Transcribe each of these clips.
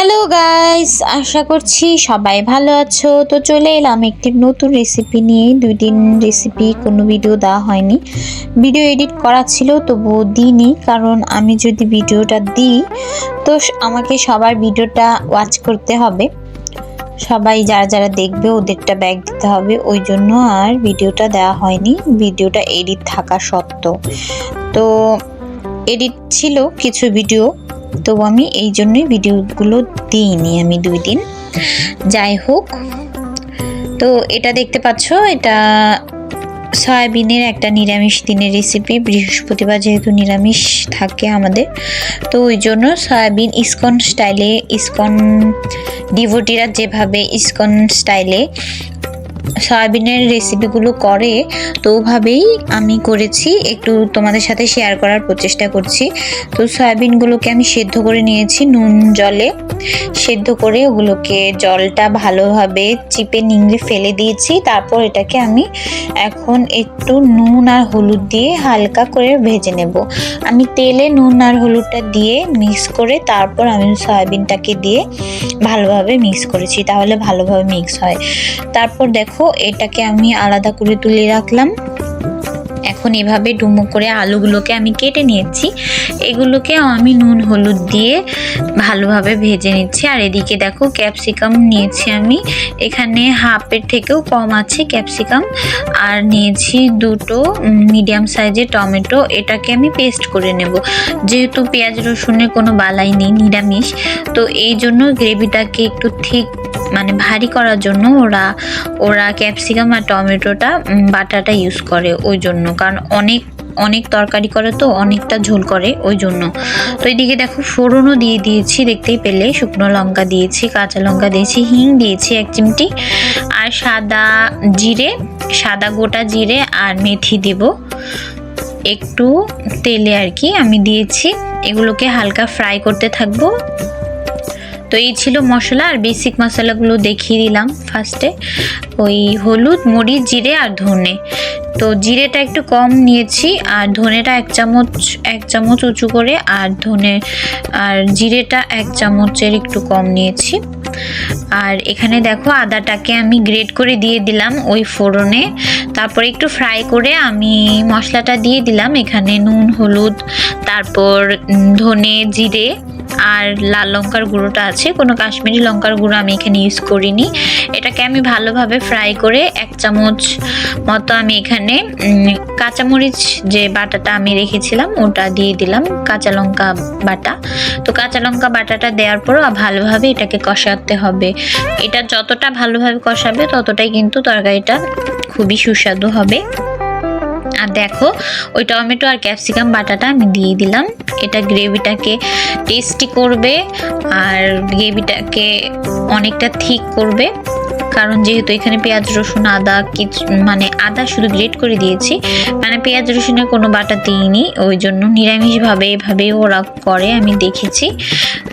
Hello guys আশা করছি সবাই ভালো আছো। তো চলে এলাম একটি নতুন রেসিপি নিয়ে। দুই দিন রেসিপি কোনো ভিডিও দেওয়া হয়নি। ভিডিও এডিট করা ছিল, তবুও দিইনি। কারণ আমি যদি ভিডিওটা দিই, তো আমাকে সবার ভিডিওটা ওয়াচ করতে হবে। সবাই যারা যারা দেখবে, ওদেরটা ব্যাগ দিতে হবে। ওই জন্য আর ভিডিওটা দেওয়া হয়নি। ভিডিওটা এডিট থাকা সত্ত্বেও। তো এডিট ছিল কিছু ভিডিও তো আমি এই জন্যই ভিডিওগুলো দিইনি আমি দুই দিন। যাই হোক, তো এটা দেখতে পাচ্ছ, এটা সয়াবিনের একটা নিরামিষ দিনের রেসিপি বৃহস্পতিবার যেহেতু নিরামিষ থাকে আমাদের, তো ওই জন্য সয়াবিন ইসকন স্টাইলে ইসকন ডিভোটিরা যেভাবে ইস্কন স্টাইলে সয়াবিনের রেসিপিগুলো করে, তো ওভাবেই আমি করেছি। একটু তোমাদের সাথে শেয়ার করার প্রচেষ্টা করছি। তো সয়াবিনগুলোকে আমি সেদ্ধ করে নিয়েছি নুন, জলে। সেদ্ধ করে ওগুলোকে জলটা ভালোভাবে চিপে নিংড়ে ফেলে দিয়েছি। তারপর এটাকে আমি এখন একটু নুন আর হলুদ দিয়ে হালকা করে ভেজে নেব। আমি তেলে নুন আর হলুদটা দিয়ে মিক্স করে তারপর আমি সয়াবিনটাকে দিয়ে ভালোভাবে মিক্স করেছি। তাহলে ভালোভাবে মিক্স হয়। তারপর দেখো এটাকে আমি আলাদা করে তুলে রাখলাম। এখন এভাবে ডুমো করে আলুগুলোকে আমি কেটে নিয়েছি। এগুলোকে আমি নুন, হলুদ দিয়ে ভালোভাবে ভেজে নিচ্ছি। আর এদিকে দেখো, ক্যাপসিকাম নিয়েছি আমি। এখানে হাফের থেকেও কম আছে ক্যাপসিকাম। আর নিয়েছি দুটো মিডিয়াম সাইজের টমেটো। এটাকে আমি পেস্ট করে নেব। যেহেতু পেঁয়াজ রসুনের কোনো বালাই নেই, নিরামিষ, তো এই জন্য গ্রেভিটাকে একটু ঠিক মানে ভারী করার জন্য ওরা ওরা ক্যাপসিকাম আর টমেটোটা বাটাটা ইউজ করে ওই জন্য। কারণ অনেক অনেক তরকারি করে তো, অনেকটা ঝোল করে ওই জন্য। তো এদিকে দেখো, ফোড়নও দিয়ে দিয়েছি, দেখতেই পেলে। শুকনো লঙ্কা দিয়েছি, কাঁচা লঙ্কা দিয়েছি, হিং দিয়েছি এক চিমটি। আর সাদা জিরে, সাদা গোটা জিরে আর মেথি দেব। একটু তেলে আর কি আমি দিয়েছি। এগুলোকে হালকা ফ্রাই করতে থাকব। তো এই ছিল মশলা আর বেসিক মশলাগুলো দেখিয়ে দিলাম ফার্স্টে ওই হলুদ, মরিচ, জিরে আর ধনে। তো জিরেটা একটু কম নিয়েছি আর ধনেটা এক চামচ এক চামচ উঁচু করে আর ধনে আর জিরেটা এক চামচের একটু কম নিয়েছি। আর এখানে দেখো আদাটাকে আমি গ্রেট করে দিয়ে দিলাম ওই ফোড়নে। তারপর একটু ফ্রাই করে আমি মশলাটা দিয়ে দিলাম। এখানে নুন, হলুদ, তারপর ধনে, জিরে আর লাল লঙ্কার গুঁড়োটা আছে। কোনো কাশ্মীরি লঙ্কার গুঁড়ো আমি এখানে ইউজ করিনি। এটাকে আমি ভালোভাবে ফ্রাই করে এক চামচ মতো আমি এখানে কাঁচামরিচ যে বাটাটা আমি রেখেছিলাম, ওটা দিয়ে দিলাম, কাঁচা লঙ্কা বাটা। তো কাঁচা লঙ্কা বাটাটা দেওয়ার পরও ভালোভাবে এটাকে কষাতে হবে। এটা যতটা ভালোভাবে কষাবে, ততটাই কিন্তু তরকারিটা খুবই সুস্বাদু হবে। দেখো, ওই টমেটো আর ক্যাপসিকাম বাটাটা আমি দিয়ে দিলাম। এটা গ্রেভিটাকে টেস্টি করবে, আর গ্রেভিটাকে অনেকটা থিক করবে। কারণ যেহেতু এখানে পেঁয়াজ, রসুন, আদা কিছু মানে আদা শুধু গ্রেট করে দিয়েছি। মানে পেঁয়াজ, রসুনের কোনো বাটা দিইনি, ওই জন্য নিরামিষভাবে এভাবে ওরা করে, আমি দেখেছি।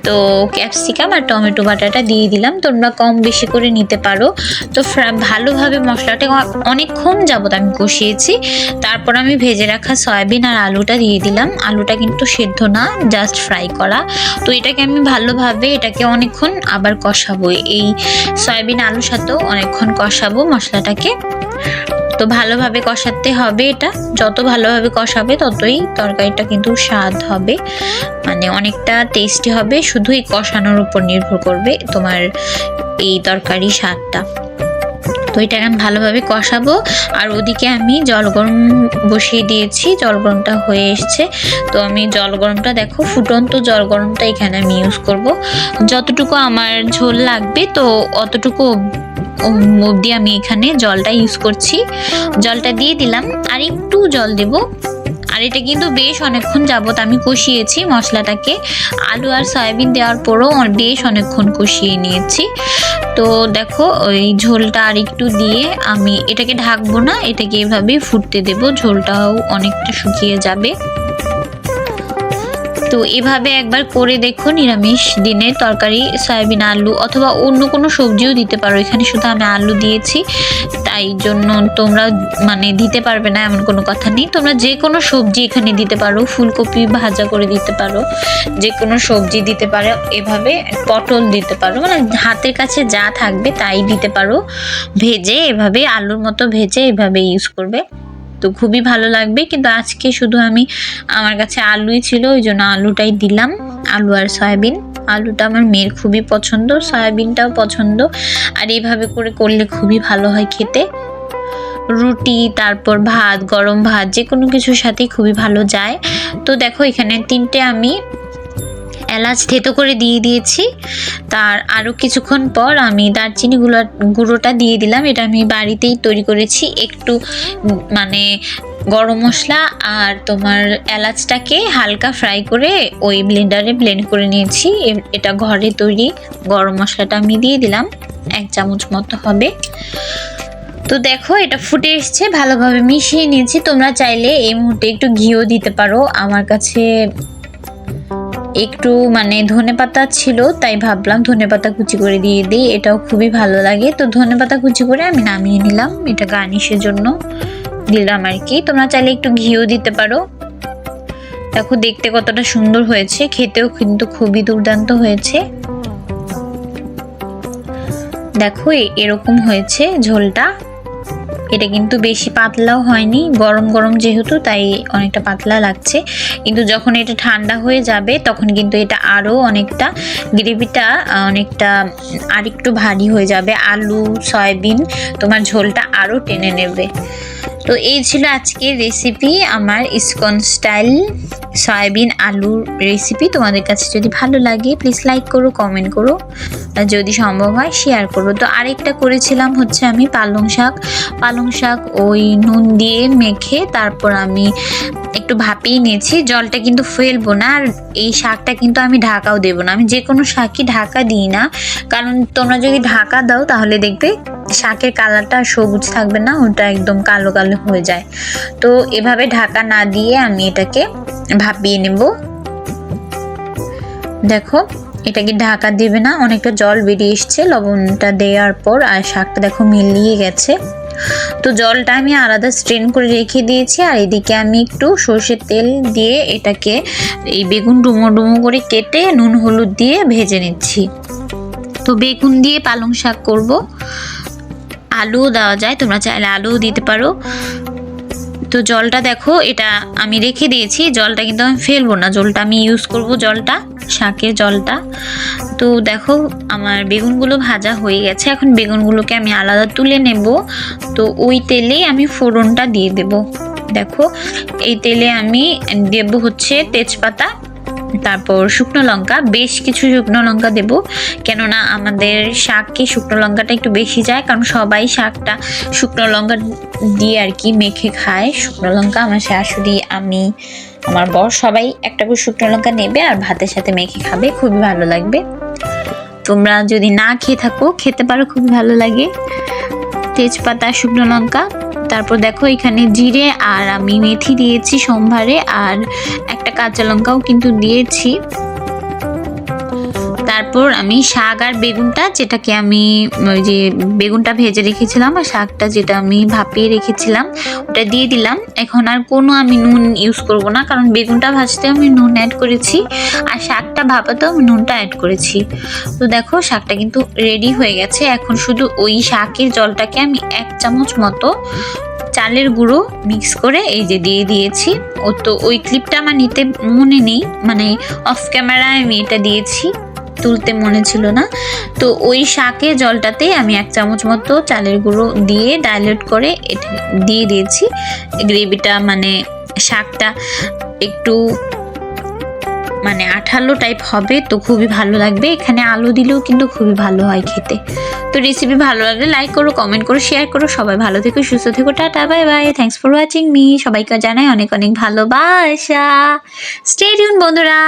তো ক্যাপসিকাম আর টমেটো বাটাটা দিয়ে দিলাম, তোমরা কম বেশি করে নিতে পারো। তো ভালোভাবে মশলাটা অনেকক্ষণ যাবত আমি কষিয়েছি। তারপর আমি ভেজে রাখা সয়াবিন আর আলুটা দিয়ে দিলাম। আলুটা কিন্তু সেদ্ধ না জাস্ট ফ্রাই করা। তো এটাকে আমি ভালোভাবে এটাকে অনেকক্ষণ আবার কষাবো। এই সয়াবিন আলুর সাথেও অনেকক্ষণ কষাবো মশলাটাকে। তো ভালোভাবে কষাতে হবে এটা। যত ভালোভাবে কষাবে ততই তরকারিটা কিন্তু স্বাদ হবে। মানে অনেকটা টেস্টি হবে। শুধু এই কষানোর উপর নির্ভর করবে তোমার এই তরকারি স্বাদটা। তো এটাকে আমি ভালোভাবে কষাবো। আর ওদিকে আমি জল গরম বসিয়ে দিয়েছি। জল গরমটা হয়ে এসছে। তো আমি জল গরমটা দেখো, ফুটন্ত জল গরমটা এখানে আমি ইউজ করব। যতটুকু আমার ঝোল লাগবে তো অতটুকু অবধি আমি এখানে জলটা ইউজ করছি। জলটা দিয়ে দিলাম। আর একটু জল দেব। আর এটা কিন্তু বেশ অনেকক্ষণ যাবত আমি কষিয়েছি মশলাটাকে। আলু আর সয়াবিন দেওয়ার পরও বেশ অনেকক্ষণ কষিয়ে নিয়েছি। তো দেখো, ওই ঝোলটা আর একটু দিয়ে আমি এটাকে ঢাকবো না, এটাকে এভাবেই ফুটতে দেব। ঝোলটাও অনেকটা শুকিয়ে যাবে। তো এভাবে একবার করে দেখো নিরামিষ দিনে তরকারি, সয়াবিন, আলু অথবা অন্য কোনো সবজিও দিতে পারো। এখানে শুধু আমি আলু দিয়েছি, তাই জন্য তোমরা মানে দিতে পারবে না এমন কোনো কথা নেই। তোমরা যে কোনো সবজি এখানে দিতে পারো, ফুলকপি ভাজা করে দিতে পারো, যে কোনো সবজি দিতে পারো, এভাবে পটল দিতে পারো মানে হাতের কাছে যা থাকবে তাই দিতে পারো। ভেজে এভাবে, আলুর মতো ভেজে এভাবে ইউজ করবে। তো খুবই ভালো লাগবে। কিন্তু আজকে শুধু আমি, আমার কাছে আলুই ছিল, ওই জন্য আলুটাই দিলাম। আলু আর সয়াবিন। আলুটা আমার মেয়ের খুবই পছন্দ, সয়াবিনটাও পছন্দ। আর এইভাবে করে করলে খুবই ভালো হয় খেতে। রুটি, তারপর ভাত, গরম ভাত যে কোনো কিছুর সাথেই খুবই ভালো যায়। তো দেখো, এখানে তিনটে আমি এলাচ থেতো করে দিয়ে দিয়েছি। তার আরও কিছুক্ষণ পর আমি দারচিনি গুঁড়ো গুঁড়োটা দিয়ে দিলাম। এটা আমি বাড়িতেই তৈরি করেছি। একটু মানে গরম মশলা আর তোমার এলাচটাকে হালকা ফ্রাই করে ওই ব্লেন্ডারে ব্লেন্ড করে নিয়েছি। এটা ঘরে তৈরি গরম মশলাটা আমি দিয়ে দিলাম। এক চামচ মতো হবে। তো দেখো, এটা ফুটে এসছে। ভালোভাবে মিশিয়ে নিয়েছি। তোমরা চাইলে এই মুহূর্তে একটু ঘিও দিতে পারো। আমার কাছে একটু মানে ধনেপাতা ছিল, তাই ভাবলাম ধনেপাতা কুচি করে দিয়ে দিই, এটাও খুবই ভালো লাগে। তো ধনেপাতা কুচি করে আমি নামিয়ে নিলাম, এটা গার্নিশের জন্য দিলাম আর কি। তোমরা চাইলে একটু ঘিও দিতে পারো। দেখো দেখতে কতটা সুন্দর হয়েছে, খেতেও কিন্তু খুবই দুর্দান্ত হয়েছে। দেখো এরকম হয়েছে ঝোলটা। এটা কিন্তু বেশি পাতলাও হয়নি, গরম গরম যেহেতু, তাই অনেকটা পাতলা লাগছে। কিন্তু যখন এটা ঠান্ডা হয়ে যাবে, তখন কিন্তু এটা আরও অনেকটা গ্রেভিটা অনেকটা আরেকটু ভারী হয়ে যাবে। আলু, সয়াবিন, তোমার ঝোলটা আরও টেনে নেবে। তো এই ছিল আজকের রেসিপি আমার ইসকন স্টাইল সয়াবিন আলুর রেসিপি তোমাদের কাছে যদি ভালো লাগে প্লিজ লাইক করো কমেন্ট করো। যদি সম্ভব হয় শেয়ার করো। তো আরেকটা করেছিলাম হচ্ছে আমি পালং শাক। পালং শাক ওই নুন দিয়ে মেখে তারপর আমি একটু ভাপিয়ে নিয়েছি। জলটা কিন্তু ফেলব না, আর এই শাকটা কিন্তু আমি ঢাকাও দেবো না। আমি যে কোনো শাকই ঢাকা দিই না। কারণ তোমরা যদি ঢাকা দাও, তাহলে দেখবে শাকের কালারটা সবুজ থাকবে না, ওটা একদম কালো কালো হয়ে যায়। তো এভাবে ঢাকা না দিয়ে আমি এটাকে ভাপিয়ে নেব। দেখো এটাকে ঢাকা দেবে না? অনেকটা জল বেরিয়ে এসছে লবণটা দেওয়ার পর, আর শাকটা দেখো মিলিয়ে গেছে। তো জলটা আমি আলাদা স্ট্রেন করে রেখে দিয়েছি, আর এদিকে আমি একটু সর্ষের তেল দিয়ে এটাকে এই বেগুন ডুমো ডুমো করে কেটে নুন হলুদ দিয়ে ভেজে নিচ্ছি। তো বেগুন দিয়ে পালং শাক করব। আলুও দেওয়া যায়, তোমরা চাইলে আলুও দিতে পারো। তো জলটা দেখো, এটা আমি রেখে দিয়েছি, জলটা কিন্তু আমি ফেলব না, জলটা আমি ইউজ করব জলটা, শাকের জলটা। তো দেখো, আমার বেগুনগুলো ভাজা হয়ে গেছে, এখন বেগুনগুলোকে আমি আলাদা তুলে নেব, তো ওই তেলেই আমি ফোড়নটা দিয়ে দেব। দেখো, এই তেলে আমি দেব হচ্ছে তেজপাতা তারপর শুকনো লঙ্কা, বেশ কিছু শুকনো লঙ্কা দেব। কেননা আমাদের শাককে শুকনো লঙ্কাটা একটু বেশি যায়, কারণ সবাই শাকটা শুকনো লঙ্কা দিয়ে আর কি মেখে খায়। শুকনো লঙ্কা, আমার শাশুড়ি, আমি, আমার বর, সবাই একটা করে শুকনো লঙ্কা নেবে আর ভাতের সাথে মেখে খাবে, খুবই ভালো লাগবে। তোমরা যদি না খেয়ে থাকো, খেতে পারো, খুবই ভালো লাগে। তেজপাতা, শুকনো লঙ্কা, তারপর দেখো এখানে জিরে আর আমি মেথি দিয়েছি সোমবারে, আর একটা কাঁচা লঙ্কাও কিন্তু দিয়েছি। তারপর আমি শাক আর বেগুনটা, যেটাকে আমি ওই যে বেগুনটা ভেজে রেখেছিলাম আর শাকটা যেটা আমি ভাপিয়ে রেখেছিলাম, ওটা দিয়ে দিলাম। এখন আর কোনো আমি নুন ইউজ করব না, কারণ বেগুনটা ভাজতে আমি নুন অ্যাড করেছি আর শাকটা ভাপাতেও আমি নুনটা অ্যাড করেছি। তো দেখো, শাকটা কিন্তু রেডি হয়ে গেছে। এখন শুধু ওই শাকের জলটাকে আমি এক চামচ মতো চালের গুঁড়ো মিক্স করে এই যে দিয়ে দিয়েছি। ও তো ওই ক্লিপটা আমার নিতে মনে নেই মানে অফ ক্যামেরায় আমি এটা দিয়েছি, তুলতে মনে ছিল না। তো ওই শাকে জলটাতে আমি এক চামচ মতো চালের গুঁড়ো দিয়ে ডাইলেট করে এটা দিয়ে দিয়েছি। গ্রেভিটা মানে শাকটা একটু মানে আঠালো টাইপ হবে, তো খুবই ভালো লাগবে। এখানে আলু দিলেও কিন্তু খুবই ভালো হয় খেতে। তো রেসিপি ভালো লাগলে লাইক করো কমেন্ট করো শেয়ার করো। সবাই ভালো থেকো, সুস্থ থেকো, tata bye bye thanks for watching me সবাইকে জানাই অনেক অনেক ভালোবাসা। স্টেডিয়ন বন্ধুরা।